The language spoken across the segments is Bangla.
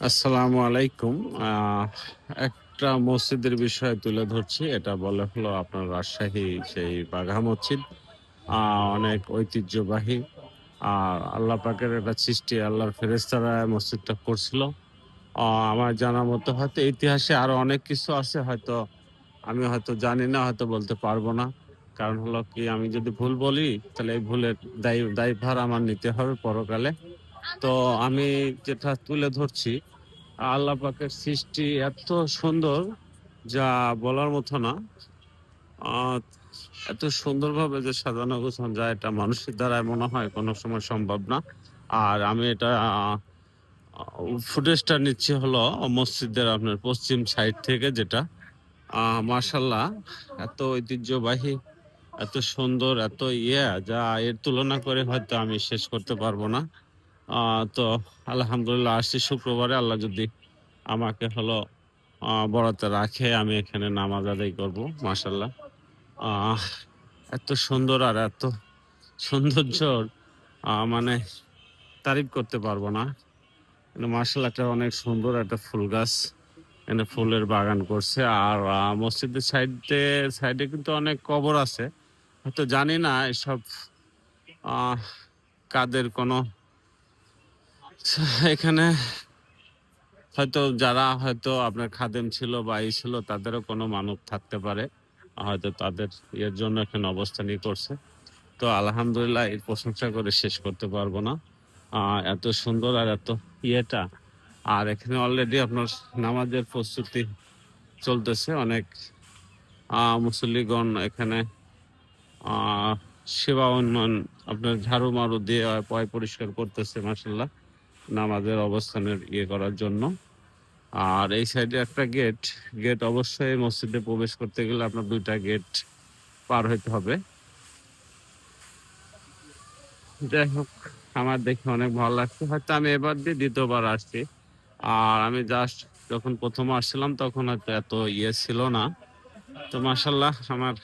আসসালামু আলাইকুম। একটা মসজিদের বিষয় তুলে ধরছি। এটা বলে হলো আপনার রাজশাহী সেই বাঘা মসজিদ। অনেক ঐতিহ্যবাহী। আর আল্লাহ পাকের একটা সৃষ্টি আল্লাহর ফেরেস্তারা মসজিদটা করছিল। আমার জানা মতো হয়তো ইতিহাসে আরও অনেক কিছু আছে, হয়তো আমি হয়তো জানি না, হয়তো বলতে পারব না। কারণ হলো কি, আমি যদি ভুল বলি, তাহলে এই ভুলের দায়ী দায়ভার আমার নিতে হবে পরকালে। তো আমি যেটা তুলে ধরছি, আল্লাহ পাকের সৃষ্টি এত সুন্দর যা বলার মতো না। এত সুন্দরভাবে যে সাজানো গোছানো যায়, এটা মানুষের দ্বারা মনে হয় কোনো সময় সম্ভব না। আর আমি এটা ফুটেজটা নিচ্ছি হলো মসজিদের আপনার পশ্চিম সাইড থেকে যেটা। মার্শাল্লাহ এত ঐতিহ্যবাহী, এত সুন্দর, এত ইয়ে যা এর তুলনা করে হয়তো আমি শেষ করতে পারব না। তো আলহামদুলিল্লাহ আসছি শুক্রবারে, আল্লাহ যদি আমাকে হলো বরাতে রাখে, আমি এখানে নামাজ আদায় করব মাসাল্লাহ এত সুন্দর আর এত সৌন্দর্য মানে তারিফ করতে পারব না। মার্শাল একটা অনেক সুন্দর একটা ফুল গাছ এখানে ফুলের বাগান করছে। আর মসজিদের সাইডে সাইডে কিন্তু অনেক কবর আছে। হয়তো জানি না এসব কাদের কোনো এখানে হয়তো যারা হয়তো আপনার খাদেম ছিল বা এই ছিল, তাদেরও কোনো মানব থাকতে পারে। হয়তো তাদের ইয়ের জন্য এখানে অবস্থানই করছে তো আলহামদুলিল্লাহ এর প্রশংসা করে শেষ করতে পারব না। এত সুন্দর আর এত ইয়েটা। আর এখানে অলরেডি আপনার নামাজের প্রস্তুতি চলতেছে। অনেক মুসল্লিগণ এখানে সেবা উন্নয়ন আপনার ঝাড়ু মারু দিয়ে পয় পরিষ্কার করতেছে মাসাল্লাহ নামাজের অবস্থানের ইয়ে করার জন্য। আর এই সাইডে একটা গেট। গেট অবশ্যই মসজিদে প্রবেশ করতে গেলে আপনার দুইটা গেট পার হইতে হবে। যাই হোক আমার দেখে অনেক ভালো লাগছে। হয়তো আমি এবার দিয়ে দ্বিতীয়বার আসছি। আর আমি জাস্ট যখন প্রথম আসছিলাম তখন হয়তো এত ইয়ে ছিল না। তো মাসাল্লাহ আমার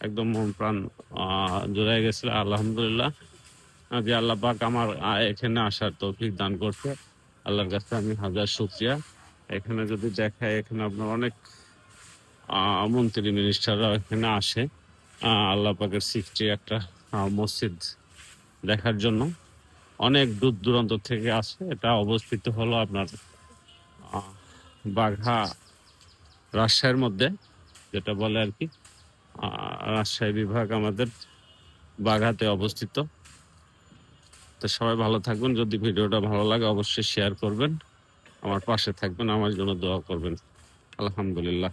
একদম মন প্রাণ আহ, জুড়ে গেছিল। আলহামদুলিল্লাহ। যে আল্লাহ পাক আমার এখানে আসার তৌফিক দান করছে। আল্লাহর কাছে আমি হাজার শুক্রিয়া। এখানে যদি দেখায়, এখানে আপনার অনেক মন্ত্রী মিনিস্টাররা এখানে আসে আল্লাহ পাকের সৃষ্টি একটা মসজিদ দেখার জন্য। অনেক দূর দূরান্ত থেকে আসে। এটা অবস্থিত হলো আপনার বাঘা রাজশাহীর মধ্যে, যেটা বলে আর কি রাজশাহী বিভাগ আমাদের বাঘাতে অবস্থিত। তো সবাই ভালো থাকবেন। যদি ভিডিওটা ভালো লাগে, অবশ্যই শেয়ার করবেন। আমার পাশে থাকবেন, আমার জন্য দোয়া করবেন। আলহামদুলিল্লাহ।